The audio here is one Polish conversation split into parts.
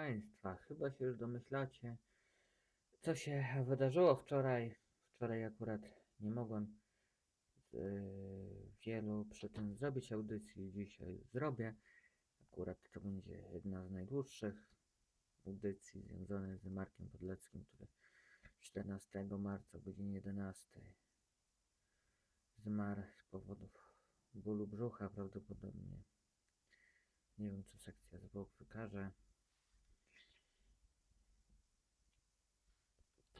Państwa, chyba się już domyślacie, co się wydarzyło wczoraj. Wczoraj akurat nie mogłem y, wielu przy tym zrobić audycji, dzisiaj zrobię. Akurat to będzie jedna z najdłuższych audycji związanych z Markiem Podleckim, który 14 marca o godzinie 11 zmarł z powodów bólu brzucha prawdopodobnie. Nie wiem, czy sekcja zwłok wykaże.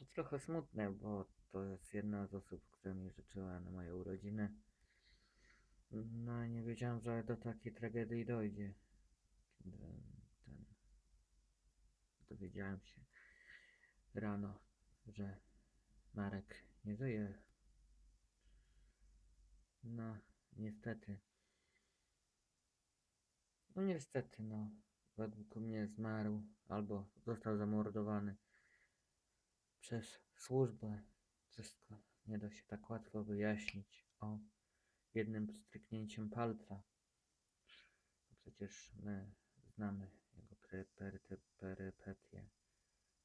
To trochę smutne, bo to jest jedna z osób, która mi życzyła na moje urodziny. No nie wiedziałem, że do takiej tragedii dojdzie. Kiedy ten... Dowiedziałem się rano, że Marek nie żyje. No, niestety. No niestety, no. Według mnie zmarł albo został zamordowany przez służbę. Wszystko nie da się tak łatwo wyjaśnić o jednym stryknięciem palca. Przecież my znamy jego perypetie,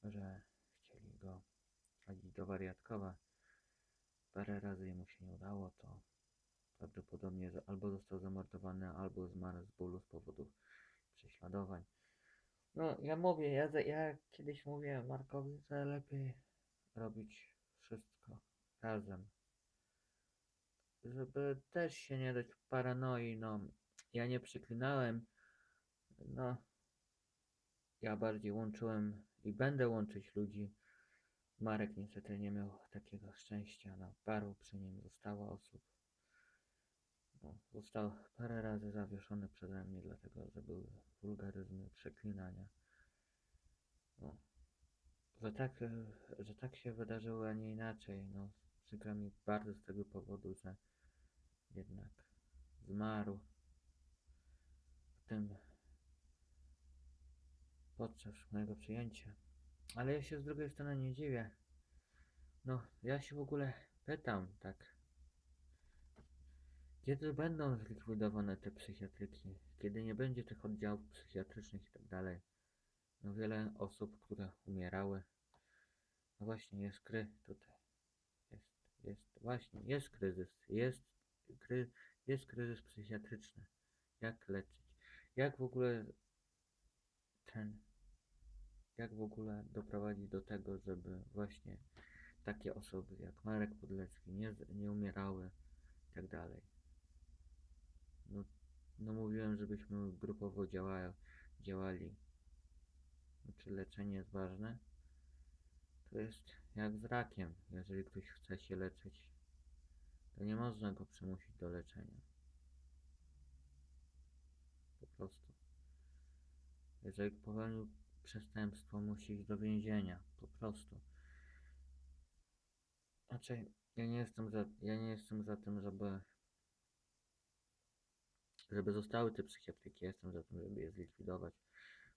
że chcieli go chodzić do wariatkowa. Parę razy mu się nie udało, to prawdopodobnie że albo został zamordowany, albo zmarł z bólu z powodu prześladowań. No, ja mówię, ja, ja kiedyś mówię Markowi, że lepiej robić wszystko razem. Żeby też się nie dać paranoi, no. Ja nie przeklinałem, no. Ja bardziej łączyłem i będę łączyć ludzi. Marek niestety nie miał takiego szczęścia, no. Paru przy nim zostało osób. No, został parę razy zawieszony przeze mnie, dlatego że były wulgaryzmy, przeklinania. No. Że tak, e, że tak się wydarzyło, a nie inaczej. No, przykro mi bardzo z tego powodu, że jednak zmarł w tym podczas mojego przyjęcia. Ale ja się z drugiej strony nie dziwię. No, ja się w ogóle pytam, tak. Kiedy będą zlikwidowane te psychiatryki? Kiedy nie będzie tych oddziałów psychiatrycznych i tak dalej? No wiele osób, które umierały. No właśnie, jest kry tutaj. Jest, jest, właśnie, jest kryzys. Jest, kry, jest kryzys psychiatryczny. Jak leczyć? Jak w ogóle ten, jak w ogóle doprowadzić do tego, żeby właśnie takie osoby jak Marek Podlecki nie, nie umierały i tak dalej. No, no mówiłem, żebyśmy grupowo działa, działali. Czy leczenie jest ważne? To jest jak z rakiem. Jeżeli ktoś chce się leczyć, to nie można go przymusić do leczenia. Po prostu. Jeżeli popełnił przestępstwo, musi iść do więzienia. Po prostu. Znaczy, ja nie jestem za, ja nie jestem za tym, żeby żeby zostały te psychiatryki, jestem za tym, żeby je zlikwidować.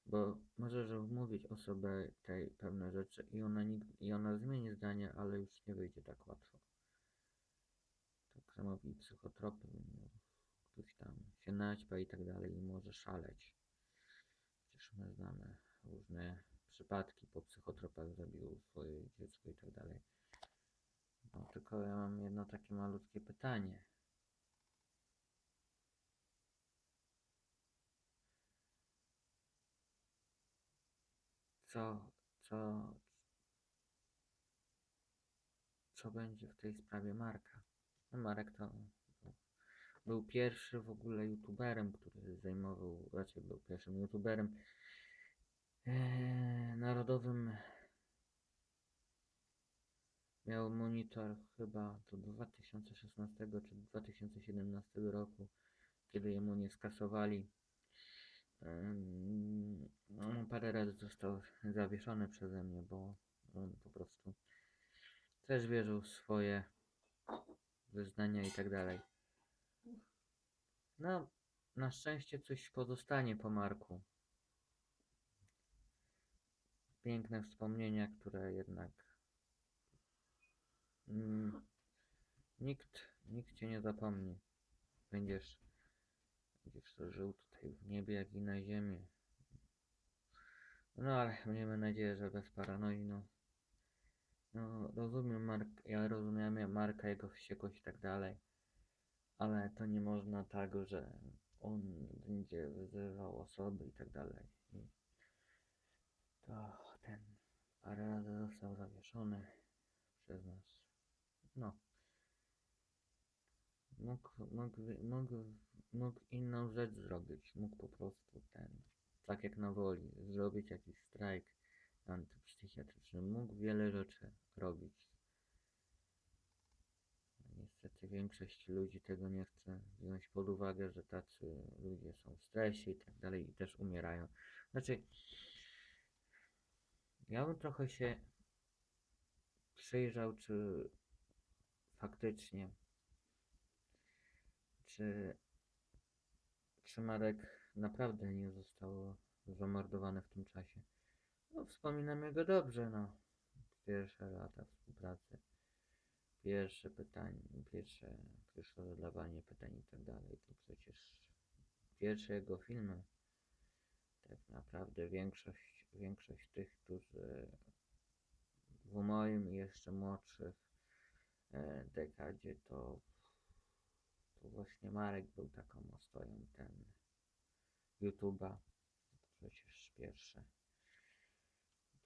Bo możesz wmówić osobę tej pewne rzeczy i ona, nig- i ona zmieni zdanie, ale już nie wyjdzie tak łatwo. Tak samo i psychotropy, no, ktoś tam się naćpa i tak dalej i może szaleć. Przecież my znamy różne przypadki po psychotropach zabił swoje dziecko i tak dalej. No tylko ja mam jedno takie malutkie pytanie. Co, co, co będzie w tej sprawie Marka. No Marek to był pierwszy w ogóle youtuberem, który zajmował, raczej był pierwszym youtuberem e, narodowym. Miał monitor chyba do 2016 czy 2017 roku, kiedy jemu nie skasowali. No, parę razy został zawieszony przeze mnie, bo on po prostu też wierzył w swoje wyznania i tak dalej. No, na szczęście coś pozostanie po Marku. Piękne wspomnienia, które jednak mm, nikt, nikt cię nie zapomni. Będziesz, będziesz żył w niebie, jak i na ziemi. No ale miejmy nadzieję, że bez paranoi, no. No, rozumiem Mark, ja rozumiem Marka, jego wściekłość i tak dalej, ale to nie można tak, że on będzie wyzywał osoby i tak dalej. I to ten parę razy został zawieszony przez nas. No. Mógł, mógł, mógł, mógł inną rzecz zrobić. Mógł po prostu ten, tak jak na woli, zrobić jakiś strajk antypsychiatryczny. Mógł wiele rzeczy robić. Niestety większość ludzi tego nie chce wziąć pod uwagę, że tacy ludzie są w stresie i tak dalej i też umierają. Znaczy, ja bym trochę się przyjrzał, czy faktycznie, czy, czy Marek naprawdę nie został zamordowany w tym czasie. No, wspominam jego dobrze, no. Pierwsze lata współpracy, pierwsze pytanie, pierwsze, pierwsze zadawanie pytań i tak dalej. To przecież pierwsze jego filmy. Tak naprawdę większość, większość tych, którzy w moim i jeszcze młodszych e, dekadzie, to, to właśnie Marek był taką ostoją ten YouTube'a. Przecież pierwsze.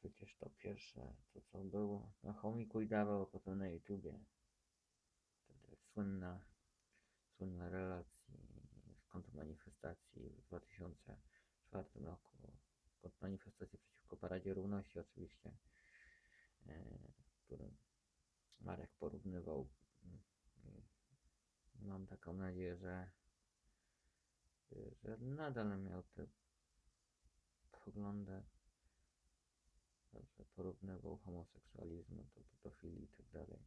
Przecież to pierwsze, to co było na chomiku i dawał, a potem na YouTubie. Wtedy słynna, słynna relacji z kontrmanifestacji w 2004 roku. Kontrmanifestacji przeciwko Paradzie Równości oczywiście, e, w którym Marek porównywał. Mam taką nadzieję, że, że nadal miał te poglądy że porównywał homoseksualizm do pedofilii i tak dalej.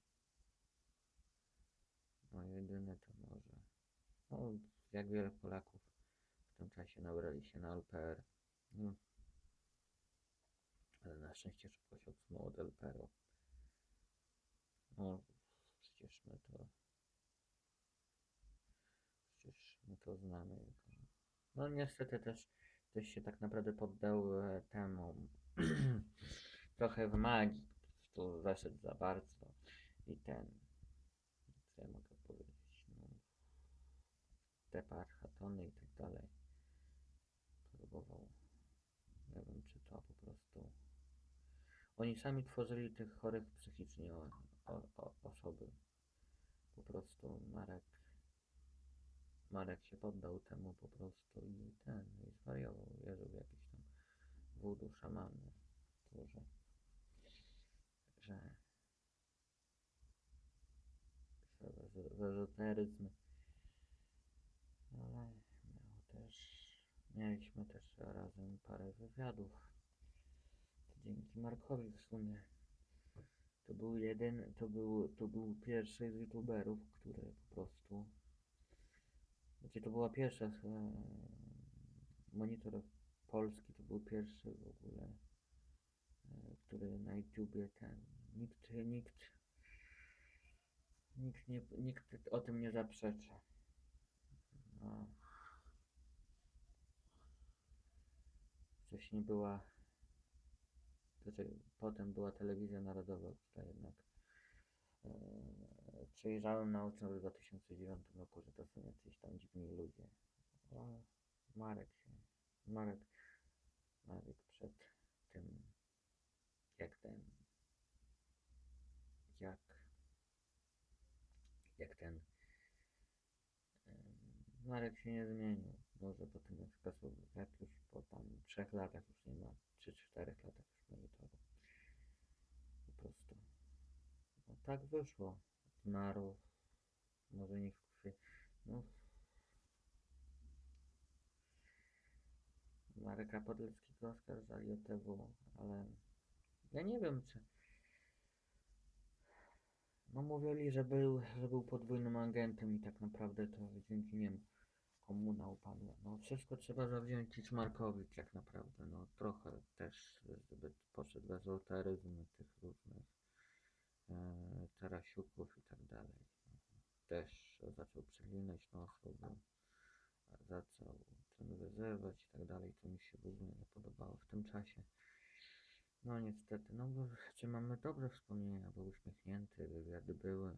No jedyne to może. No, jak wiele Polaków w tym czasie nabrali się na LPR. No. Ale na szczęście szybko się odsunął od LPR-u. No, przecież my to. Przecież my to znamy. No niestety też, też się tak naprawdę poddał temu trochę w magii, prostu zaszedł za bardzo i ten, co ja mogę powiedzieć, no, te parchatony i tak dalej, próbował, nie wiem czy to po prostu, oni sami tworzyli tych chorych psychicznie o, o, o, osoby, po prostu Marek, Marek się poddał temu po prostu i ten, i zwariował, wierzył w jakieś tam voodoo szamany, to, że, że, że, że, ale miał też, mieliśmy też razem parę wywiadów, dzięki Markowi w sumie. To był jeden, to był, to był pierwszy z youtuberów, który po prostu, znaczy to była pierwsza, e, monitor polski to był pierwszy w ogóle, e, który na YouTubie ten, nikt, nikt, nikt, nie, nikt o tym nie zaprzecza. No. Wcześniej była, znaczy potem była telewizja narodowa, która jednak e, przejrzałem na oczy w 2009 roku, że to są jacyś tam dziwni ludzie. Marek się, Marek, Marek przed tym, jak ten, jak, jak ten, Marek się nie zmienił. Może po tym jak skasował, jak już po tam trzech latach już nie ma, czy czterech latach już monitoru. Po prostu. No tak wyszło. Zmarł. Może nie w krwi. No. Marka Podleckiego oskarżali o TW, ale ja nie wiem czy. No mówili, że był, że był podwójnym agentem i tak naprawdę to dzięki niemu komuna upadła. No wszystko trzeba zawdzięczyć Markowi tak naprawdę. No trochę też zbyt poszedł w ezoteryzm tych różnych tarasiuków i tak dalej. Też zaczął przeklinać na osoby, zaczął ten wyzywać i tak dalej, co mi się w ogóle nie podobało w tym czasie. No niestety, no bo czy mamy dobre wspomnienia, bo uśmiechnięty, wywiady były.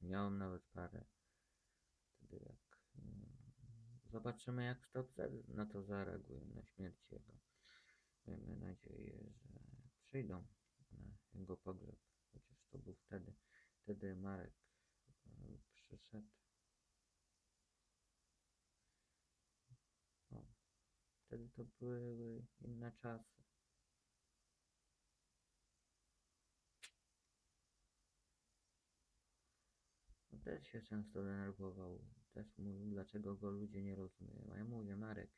Miałem nawet parę. Wtedy jak mm, zobaczymy jak Stop na to zareaguje, na śmierć jego. Miejmy nadzieję, że przyjdą na jego pogrzeb. To był wtedy, wtedy Marek e, przyszedł. No, wtedy to były inne czasy. On też się często denerwował. Też mówił, dlaczego go ludzie nie rozumieją. A ja mówię, Marek,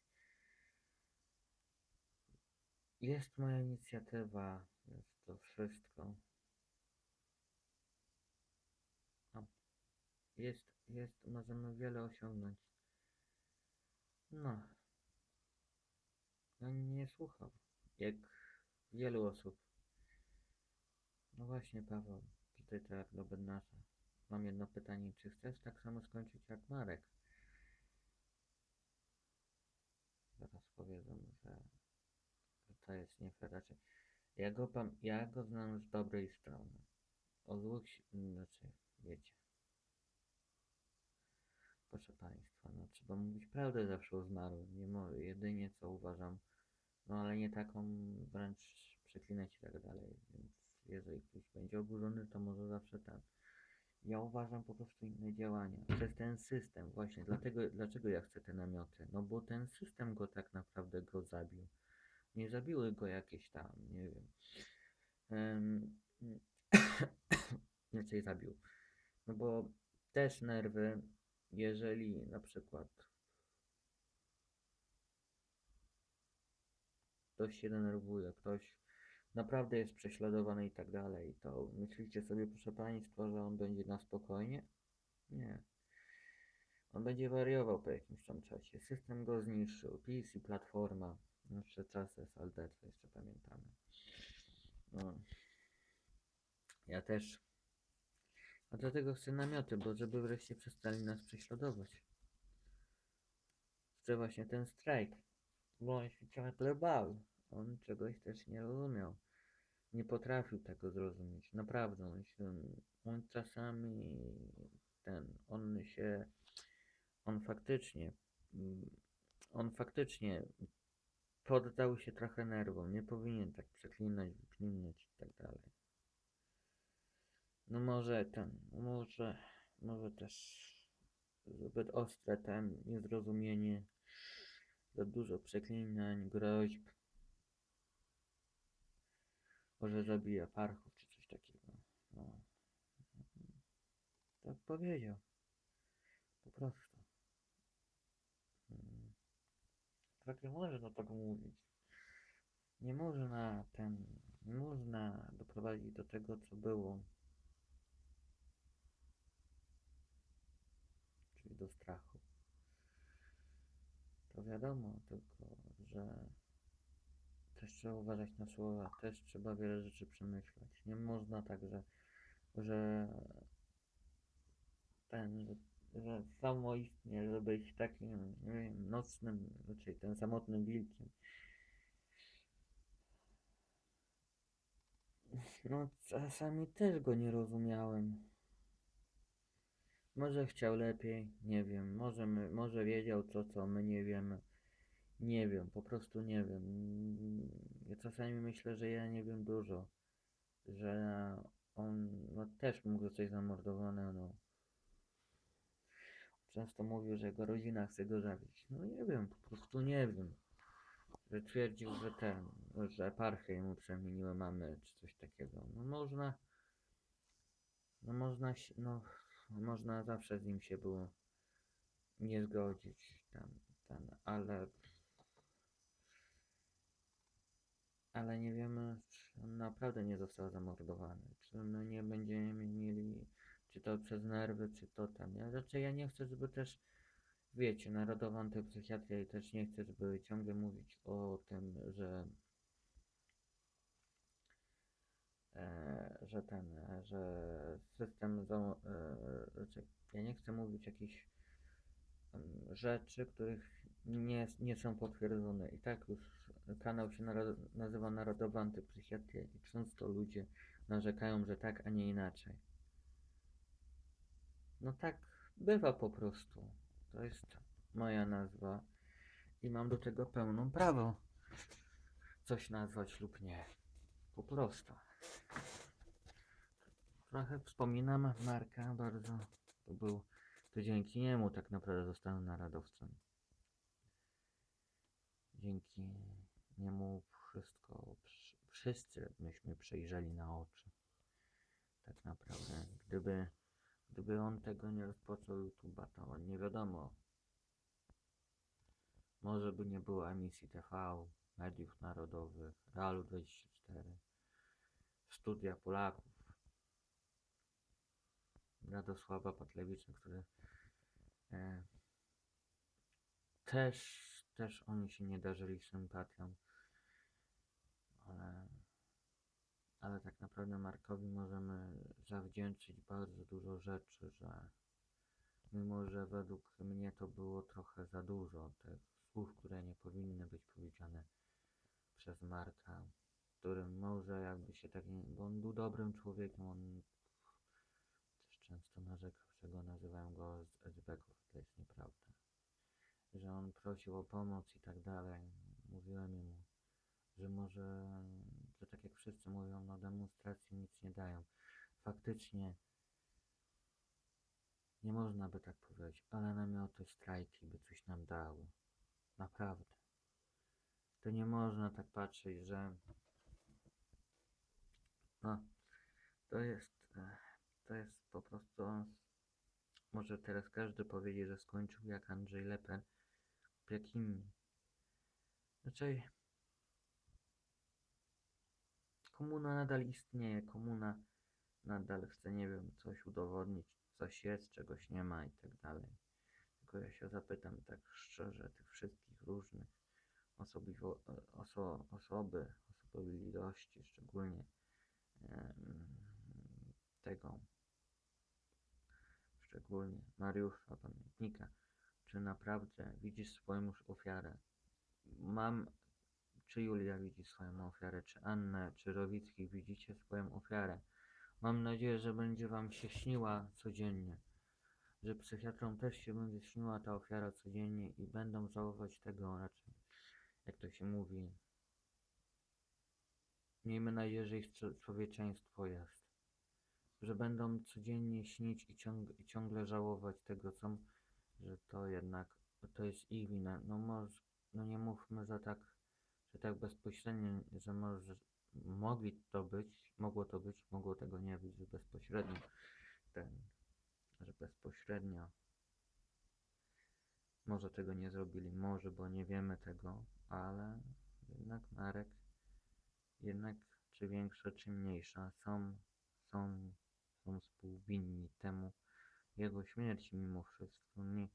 jest moja inicjatywa, jest to wszystko. No, jest, jest, możemy wiele osiągnąć. No. No nie słuchał. Jak wielu osób. No właśnie, Paweł, tutaj tak do Bednarza. Mam jedno pytanie. Czy chcesz tak samo skończyć jak Marek? Zaraz powiedzą, że, to jest nie fair. Znaczy, ja go, ja go znam z dobrej strony. O złych, znaczy, wiecie. Proszę Państwa, no trzeba mówić prawdę zawsze o zmarłym. Nie mo- jedynie co uważam, no ale nie taką wręcz przeklinać i tak dalej. Więc jeżeli ktoś będzie oburzony, to może zawsze tak. Ja uważam po prostu inne działania. Przez ten system, właśnie. Dlatego, dlaczego ja chcę te namioty? No bo ten system go tak naprawdę go zabił. Nie zabiły go jakieś tam, nie wiem. Um, Inaczej zabił. No bo też nerwy, jeżeli na przykład ktoś się denerwuje, ktoś naprawdę jest prześladowany i tak dalej, to myślicie sobie, proszę Państwa, że on będzie na spokojnie? Nie. On będzie wariował po jakimś tam czasie. System go zniszczył. PiS i Platforma. Jeszcze czasy SLD, co jeszcze pamiętamy. No. Ja też. A dlatego chcę namioty, bo żeby wreszcie przestali nas prześladować. Chcę właśnie ten strajk. Bo on się ciągle bał. On czegoś też nie rozumiał. Nie potrafił tego zrozumieć. Naprawdę. On, się, on czasami ten, on się, on faktycznie, on faktycznie poddał się trochę nerwom. Nie powinien tak przeklinać, wyklinać i tak dalej. No może ten, może, może też zbyt ostre ten niezrozumienie, za dużo przeklinań, groźb. Może zabija parchów czy coś takiego. No. Tak powiedział. Po prostu. Mm. Tak nie można tak mówić. Nie można ten, nie można doprowadzić do tego, co było. Czyli do strachu. To wiadomo, tylko że też trzeba uważać na słowa, też trzeba wiele rzeczy przemyśleć. Nie można tak, że, że ten, że, że samoistnie, że być takim, nie wiem, nocnym, raczej ten samotnym wilkiem. No, czasami też go nie rozumiałem. Może chciał lepiej, nie wiem. Może, my, może wiedział to, co my nie wiemy. Nie wiem, po prostu nie wiem. Ja czasami myślę, że ja nie wiem dużo. Że on no, też mógł zostać zamordowany. No. Często mówił, że jego rodzina chce go zabić. No nie wiem, po prostu nie wiem. Że twierdził, że ten, że eparchę mu przemieniły mamy, czy coś takiego. No można, no można, się- no można zawsze z nim się było nie zgodzić, ten, ale ale nie wiemy, czy on naprawdę nie został zamordowany, czy my nie będziemy mieli, czy to przez nerwy, czy to tam. Ja raczej ja nie chcę, żeby też, wiecie, narodowa antypsychiatria i też nie chcę, żeby ciągle mówić o tym, że e, że ten, e, że system, za, e, znaczy, ja nie chcę mówić jakichś rzeczy, których nie, nie są potwierdzone. I tak już kanał się nazywa Narodowa Antypsychiatria i często ludzie narzekają, że tak, a nie inaczej. No tak bywa po prostu. To jest moja nazwa i mam do tego pełną prawo coś nazwać lub nie. Po prostu. Trochę wspominam Marka bardzo. To był, to dzięki niemu tak naprawdę zostałem narodowcem. Dzięki niemu wszystko, wsz- wszyscy myśmy przejrzeli na oczy. Tak naprawdę. Gdyby, gdyby on tego nie rozpoczął YouTube'a, to nie wiadomo. Może by nie było emisji TV, mediów narodowych, Realu 24, studia Polaków. Radosława Patlewicza, który e, też, też oni się nie darzyli sympatią, ale, ale tak naprawdę Markowi możemy zawdzięczyć bardzo dużo rzeczy, że mimo, że według mnie to było trochę za dużo tych słów, które nie powinny być powiedziane przez Marka, którym może jakby się tak nie, bo on był dobrym człowiekiem, on też często narzekał, że go nazywają go z SB-ków, to jest nieprawda. Że on prosił o pomoc i tak dalej. Mówiłem mu, że może, że tak jak wszyscy mówią, no demonstracje nic nie dają. Faktycznie nie można by tak powiedzieć, ale namioty, strajki by coś nam dały. Naprawdę. To nie można tak patrzeć, że no, to jest, e, to jest po prostu, może teraz każdy powiedzie, że skończył jak Andrzej Lepen, lub jak inni. Znaczy, komuna nadal istnieje, komuna nadal chce, nie wiem, coś udowodnić, coś jest, czegoś nie ma i tak dalej. Tylko ja się zapytam tak szczerze tych wszystkich różnych osobliwo, oso, osoby, osobliwości, szczególnie tego, szczególnie Mariusza Pamiętnika, czy naprawdę widzisz swoją ofiarę? Mam, czy Julia widzi swoją ofiarę, czy Anna, czy Rowicki widzicie swoją ofiarę? Mam nadzieję, że będzie wam się śniła codziennie, że psychiatrom też się będzie śniła ta ofiara codziennie i będą żałować tego raczej, jak to się mówi. Miejmy nadzieję, że ich czł- człowieczeństwo jest. Że będą codziennie śnić i, ciąg i ciągle żałować tego, co, że to jednak, to jest ich wina. No może, no nie mówmy, że tak, że tak bezpośrednio, że może, mogli to być, mogło to być, mogło tego nie być, że bezpośrednio ten, że bezpośrednio może tego nie zrobili, może, bo nie wiemy tego, ale jednak Marek, jednak czy większa, czy mniejsza, są, są, są współwinni temu jego śmierci mimo wszystko. Nie,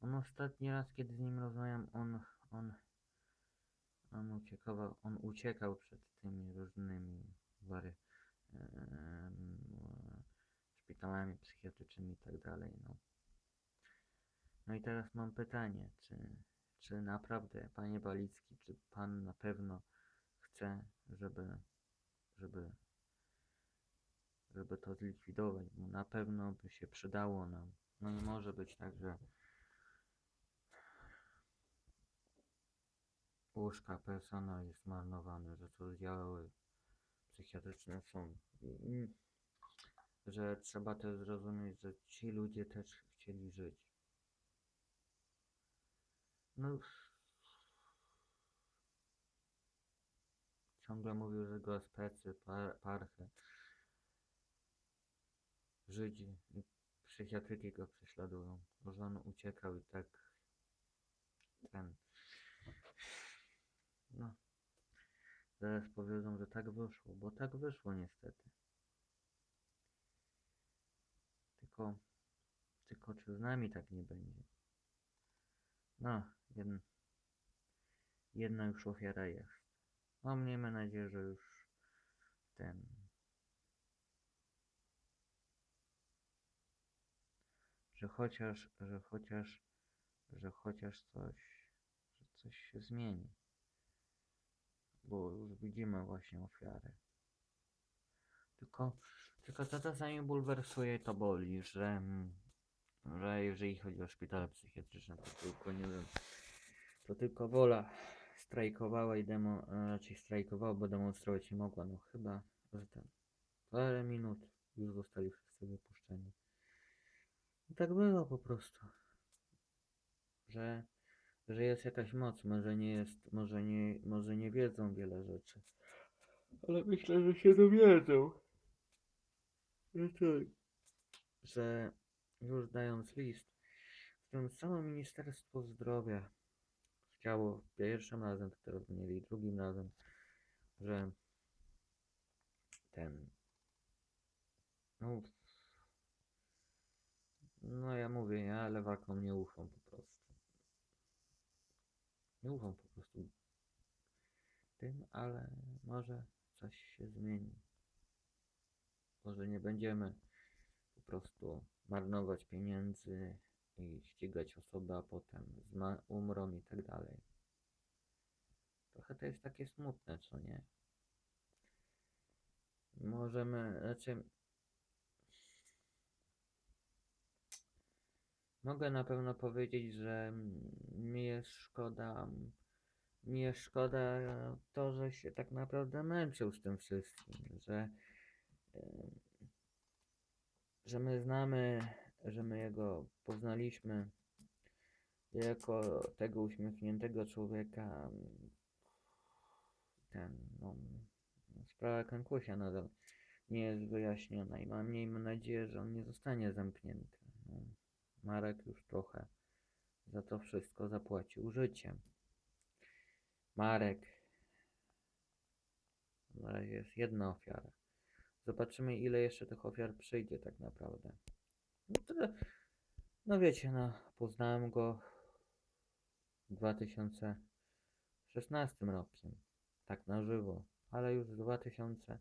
on ostatni raz, kiedy z nim rozmawiam, on, on, on uciekał, on uciekał przed tymi różnymi wary, em, szpitalami psychiatrycznymi i tak dalej, no. No i teraz mam pytanie, czy, czy naprawdę, panie Balicki, czy pan na pewno chce, żeby, żeby, żeby to zlikwidować, bo na pewno by się przydało nam. No nie może być tak, że łóżka personel jest zmarnowane, że to oddziały psychiatryczne są. i- Że trzeba też zrozumieć, że ci ludzie też chcieli żyć. No. Ciągle mówił, że go specy, par, parchy. Żydzi i psychiatryki go prześladują. Że on uciekał i tak ten. No. Zaraz powiedzą, że tak wyszło, bo tak wyszło niestety. Tylko, tylko czy z nami tak nie będzie? No, jedna, jedna już ofiara jest. No, miejmy nadzieję, że już ten. Że chociaż, że chociaż, że chociaż coś coś się zmieni. Bo już widzimy właśnie ofiary. Tylko, tylko to czasami bulwersuje to boli, że, że jeżeli chodzi o szpitale psychiatryczne, to tylko nie wiem, to tylko wola strajkowała i demo, e, raczej strajkowała, bo demonstrować nie mogła. No chyba, że parę minut już zostali wszyscy wypuszczeni. I tak było po prostu. Że, że jest jakaś moc, może nie jest, może nie, może nie wiedzą wiele rzeczy. Ale myślę, że się dowiedzą. No tak. Że już dając list, w którym samo Ministerstwo Zdrowia chciało pierwszym razem, to teraz mieli drugim razem, że ten no, no ja mówię, ja lewakom nie ufam po prostu. Nie ufam po prostu tym, ale może coś się zmieni. Może nie będziemy po prostu marnować pieniędzy i ścigać osoby, a potem umrą i tak dalej. Trochę to jest takie smutne, co nie? Możemy, znaczy Mogę na pewno powiedzieć, że mi jest szkoda, mi jest szkoda to, że się tak naprawdę męczył z tym wszystkim, że, że my znamy, że my jego poznaliśmy jako tego uśmiechniętego człowieka. Ten, no, sprawa Kankusia nadal nie jest wyjaśniona i mam, miejmy nadzieję, że on nie zostanie zamknięty. No. Marek już trochę za to wszystko zapłacił życiem. Marek. Na razie jest jedna ofiara. Zobaczymy, ile jeszcze tych ofiar przyjdzie tak naprawdę. No, wiecie, no, poznałem go w 2016 rokiem. Tak na żywo. Ale już w 2000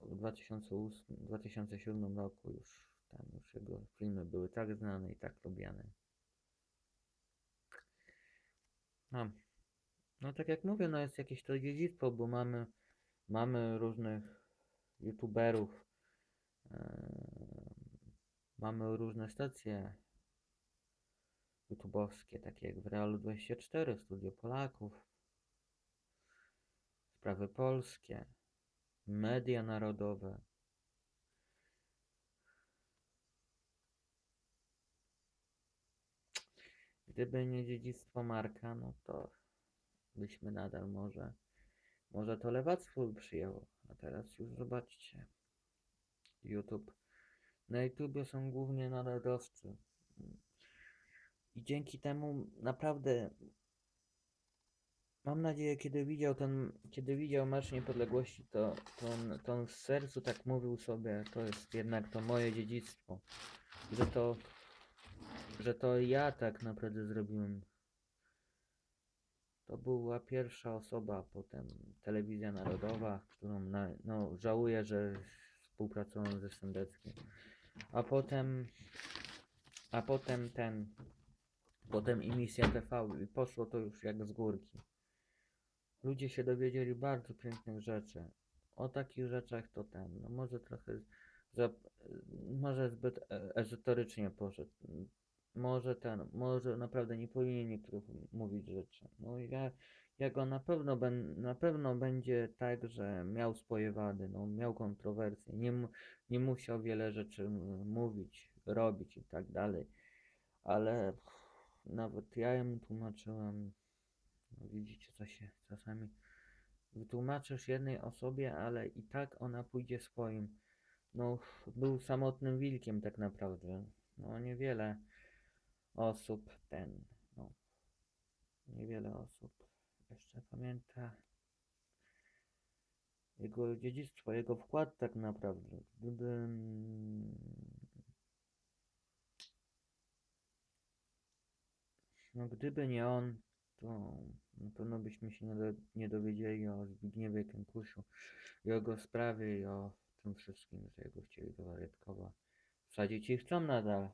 w 2008, 2007 roku już tam już jego filmy były tak znane i tak lubiane. No, no tak jak mówię, no jest jakieś to dziedzictwo, bo mamy, mamy różnych youtuberów, em, mamy różne stacje youtubowskie, takie jak w Realu 24, Studio Polaków, Sprawy Polskie, Media Narodowe. Gdyby nie dziedzictwo Marka, no to byśmy nadal może, może to lewactwo by przyjęło. A teraz już zobaczcie. YouTube. Na YouTubie są głównie narodowcy. I dzięki temu naprawdę mam nadzieję, kiedy widział ten, kiedy widział Marsz Niepodległości, to, to, on, to on w sercu tak mówił sobie, to jest jednak to moje dziedzictwo. Że to że to ja tak naprawdę zrobiłem. To była pierwsza osoba, potem telewizja narodowa, którą na, no, żałuję, że współpracowałem ze Sendeckim. A potem, a potem ten, potem emisja TV i poszło to już jak z górki. Ludzie się dowiedzieli bardzo pięknych rzeczy. O takich rzeczach to ten, no może trochę, za, może zbyt e- ezoterycznie poszedł może ten, może naprawdę nie powinien niektórych mówić rzeczy. No ja, ja go na pewno, ben, na pewno będzie tak, że miał swoje wady, no miał kontrowersje, nie, nie musiał wiele rzeczy mówić, robić i tak dalej, ale nawet ja im tłumaczyłem, no widzicie co się czasami wytłumaczysz jednej osobie, ale i tak ona pójdzie swoim. No, był samotnym wilkiem tak naprawdę. No, niewiele osób ten, no, niewiele osób jeszcze pamięta jego dziedzictwo, jego wkład tak naprawdę. Gdyby mm, no gdyby nie on, to na pewno byśmy się nie, do, nie dowiedzieli o Zbigniewie Kękusiu jego sprawie i o tym wszystkim, że jego chcieli do Wariatkowa wsadzić i chcą nadal.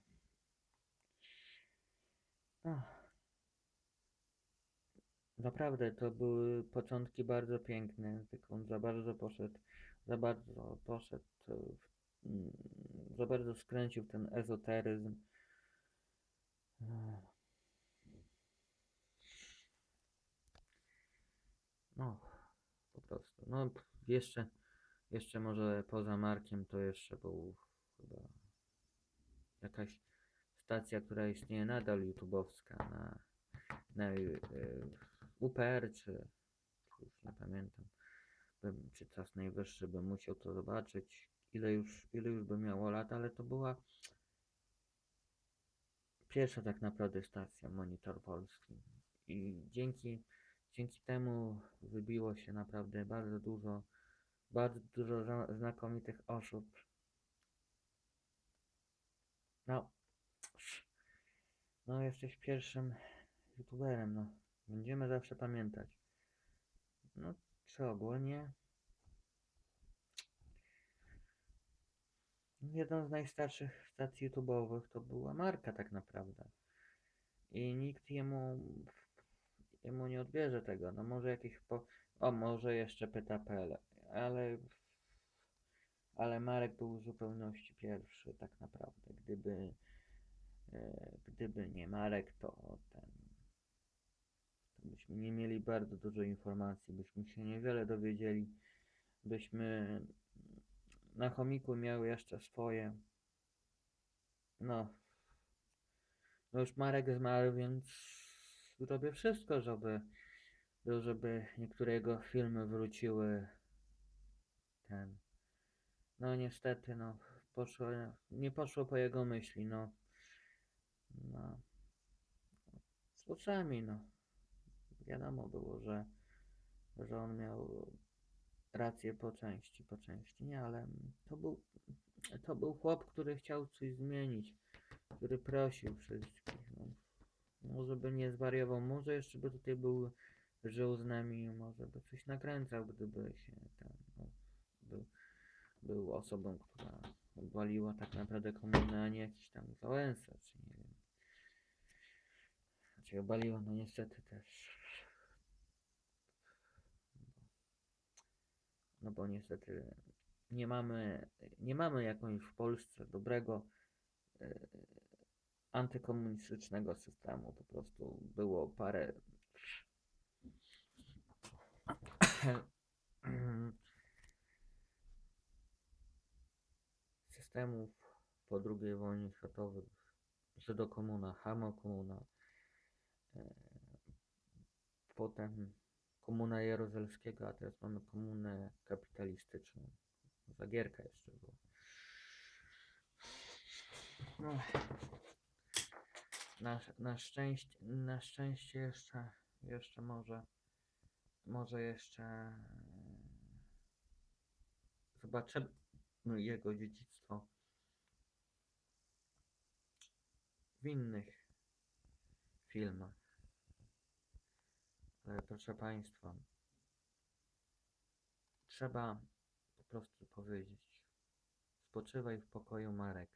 Ach. Naprawdę to były początki bardzo piękne, tylko on za bardzo poszedł, za bardzo poszedł, w, mm, za bardzo skręcił ten ezoteryzm. No, po prostu. No, jeszcze, jeszcze może poza Markiem to jeszcze był chyba jakaś stacja, która istnieje nadal, YouTube'owska na, na y, UPR, czy już nie pamiętam, bym, czy czas najwyższy bym musiał to zobaczyć, ile już, ile już by miało lat, ale to była pierwsza tak naprawdę stacja Monitor Polski i dzięki, dzięki temu wybiło się naprawdę bardzo dużo, bardzo dużo znakomitych osób. No, no jesteś pierwszym youtuberem, no. Będziemy zawsze pamiętać. No, czy ogólnie? Jedną z najstarszych stacji YouTube'owych to była Marka tak naprawdę. I nikt jemu, jemu nie odbierze tego. No może jakiś po... O, może jeszcze PTPL, ale... Ale Marek był w zupełności pierwszy tak naprawdę. Gdyby... E, gdyby nie Marek, to ten... Byśmy nie mieli bardzo dużo informacji, byśmy się niewiele dowiedzieli. Byśmy na chomiku miały jeszcze swoje. No. No już Marek zmarł, więc robię wszystko, żeby, żeby niektóre jego filmy wróciły. Ten. No niestety, no. Poszło, nie poszło po jego myśli, no. No. Z oczami, no. Wiadomo było, że, że on miał rację po części, po części nie, ale to był, to był chłop, który chciał coś zmienić, który prosił wszystkich, no. Może by nie zwariował, może jeszcze by tutaj był, żył z nami, może by coś nakręcał, gdyby się ten, no, był, był osobą, która obwaliła tak naprawdę komunę, a nie jakiś tam Wałęsa, czy nie wiem. Znaczy obaliła, no niestety też. No bo niestety nie mamy, nie mamy jakąś w Polsce dobrego e, antykomunistycznego systemu. Po prostu było parę systemów po II wojnie światowej. Żydokomuna, Hamokomuna, e, potem komuna Jaruzelskiego, a teraz mamy komunę kapitalistyczną. Zagierka jeszcze była. No. Na, na szczęście, na szczęście jeszcze, jeszcze może, może jeszcze e, zobaczymy jego dziedzictwo w innych filmach. Ale proszę Państwa, trzeba po prostu powiedzieć: spoczywaj w pokoju, Marek.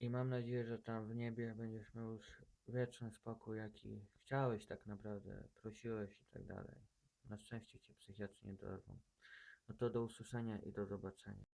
I mam nadzieję, że tam w niebie będziesz miał już wieczny spokój, jaki chciałeś tak naprawdę, prosiłeś i tak dalej. Na szczęście cię psychiatrzy nie dorwą. No to do usłyszenia i do zobaczenia.